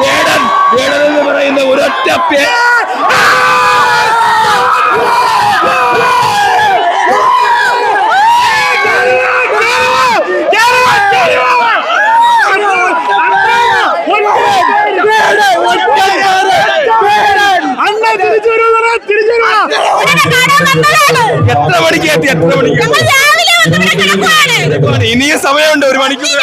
വേടൻ വേടൻ എന്ന് പറയുന്ന ഒരൊറ്റ പേ എത്ര മണിക്ക് എത്തി? എത്ര മണിക്ക്. ഇനിയും സമയമുണ്ട് ഒരു മണിക്കൂർ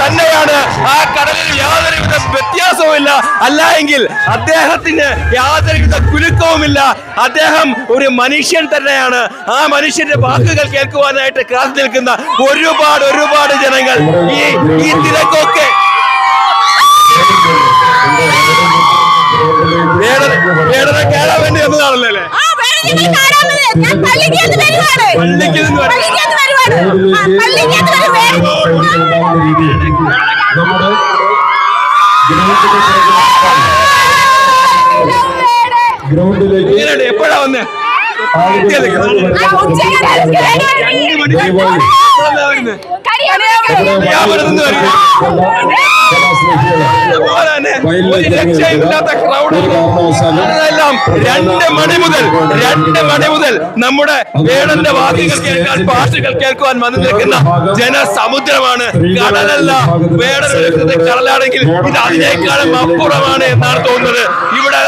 തന്നെയാണ് ആ കടലിൽ യാതൊരുവിധ വ്യത്യാസവുമില്ല. അല്ല എങ്കിൽ അദ്ദേഹത്തിന് യാതൊരുവിധ കുലുക്കവുമില്ല. അദ്ദേഹം ഒരു മനുഷ്യൻ തന്നെയാണ്. ആ മനുഷ്യന്റെ വാക്കുകൾ കേൾക്കുവാനായിട്ട് കാത്തു നിൽക്കുന്ന ഒരുപാട് ഒരുപാട് ജനങ്ങൾ ഈ ഈ തിരക്കൊക്കെ വേറെ- നമ്മുടെ ഗ്രൗണ്ടിലേക്ക് എപ്പോഴാ വന്നേ രണ്ട് മണി മുതൽ രണ്ട് മണി മുതൽ നമ്മുടെ വേടന്റെ വാദികൾ കേൾക്കാൻ പാട്ടുകൾ കേൾക്കുവാൻ വന്നു നിൽക്കുന്ന ജനസമുദ്രമാണ്. കടലല്ല വേടൻ കടലാണെങ്കിൽ ഇത് അതിനേക്കാളും അപ്പുറമാണ് എന്നാണ് തോന്നുന്നത്. ഇവിടെ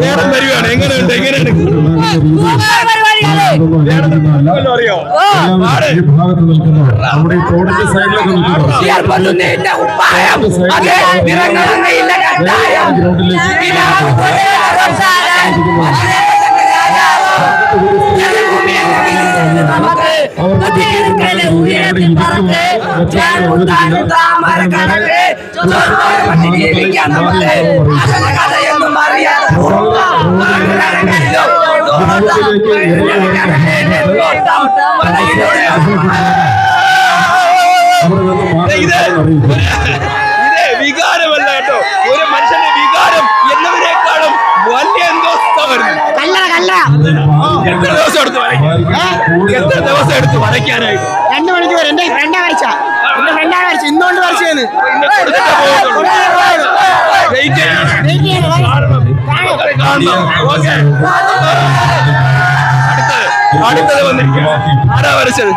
വേടൻ വരികയാണ് എങ്ങനെയുണ്ട് എങ്ങനെയുണ്ട് അറിയോ പാട്. ഭാഗത്ത് നിൽക്കുന്നു നമ്മുടെ ഈ തോടിന്റെ സൈഡിലൊക്കെ ഇത് ഇത് വികാരമല്ല കേട്ടോ ഒരു മനുഷ്യന്റെ വികാരം എന്നതിനേക്കാളും വലിയ എന്തോ എത്ര ദിവസം എടുത്ത് വരയ്ക്കാൻ? എത്ര ദിവസം എടുത്ത് വരയ്ക്കാനായിട്ട് രണ്ട് മണിക്കൂർ എന്റെ ഫ്രണ്ടാ വരച്ച ഇന്നോണ്ട് ഫ്രണ്ടാണ് വരച്ച ഇന്നുകൊണ്ട് വരച്ചതെന്ന് ഇന്ന് കൊടുത്തിട്ടേ പോകത്തുള്ളൂ. Wait ചെയ്യണം. കാണണം. കാണണം. Okay. അടുത്തത് അടുത്തത് ആരാ വരച്ചത്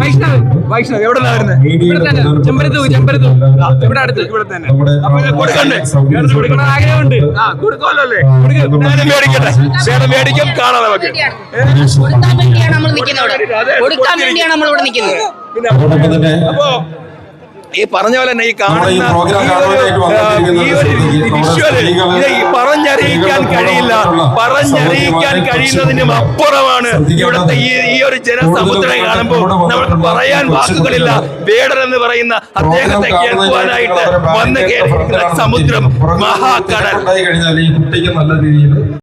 വൈഷ്ണവ് വൈഷ്ണവ് എവിടെ വരുന്നത് ചെമ്പരത്തൂ ചെമ്പരത്തൂ ഇവിടെ അടുത്ത് ഇവിടെ തന്നെ കൊടുക്കണ്ടേ കൊടുക്കണം ആഗ്രഹമുണ്ട് ആ കൊടുക്കുമല്ലോ അല്ലേ കൊടുക്ക്. മേടിക്കട്ടെ വേറെ മേടിക്കും കാണാം നമുക്ക് കൊടുക്കാൻ വേണ്ടിയാണ് നമ്മൾ നിൽക്കുന്നത് കൊടുക്കാൻ വേണ്ടിയാണ് നമ്മൾ ഇവിടെ നിൽക്കുന്നത് പിന്നെ അപ്പോ ഈ പറഞ്ഞ പോലെ തന്നെ ഈ കാണുന്ന ഈ ഒരു, ഈ പറഞ്ഞറിയിക്കാൻ കഴിയില്ല പറഞ്ഞറിയിക്കാൻ കഴിയുന്നതിനും അപ്പുറമാണ് ഇവിടുത്തെ ഈ ഈ ഒരു ജനസമുദ്രം കാണുമ്പോൾ നമുക്ക് പറയാൻ വാക്കുകളില്ല. വേടൻ എന്ന് പറയുന്ന അദ്ദേഹത്തെ കേൾക്കുവാനായിട്ട് വന്ന് കേൾക്കുന്ന സമുദ്രം മഹാകടൽ. കഴിഞ്ഞാൽ ഈ കുട്ടിക്ക് നല്ല രീതിയിൽ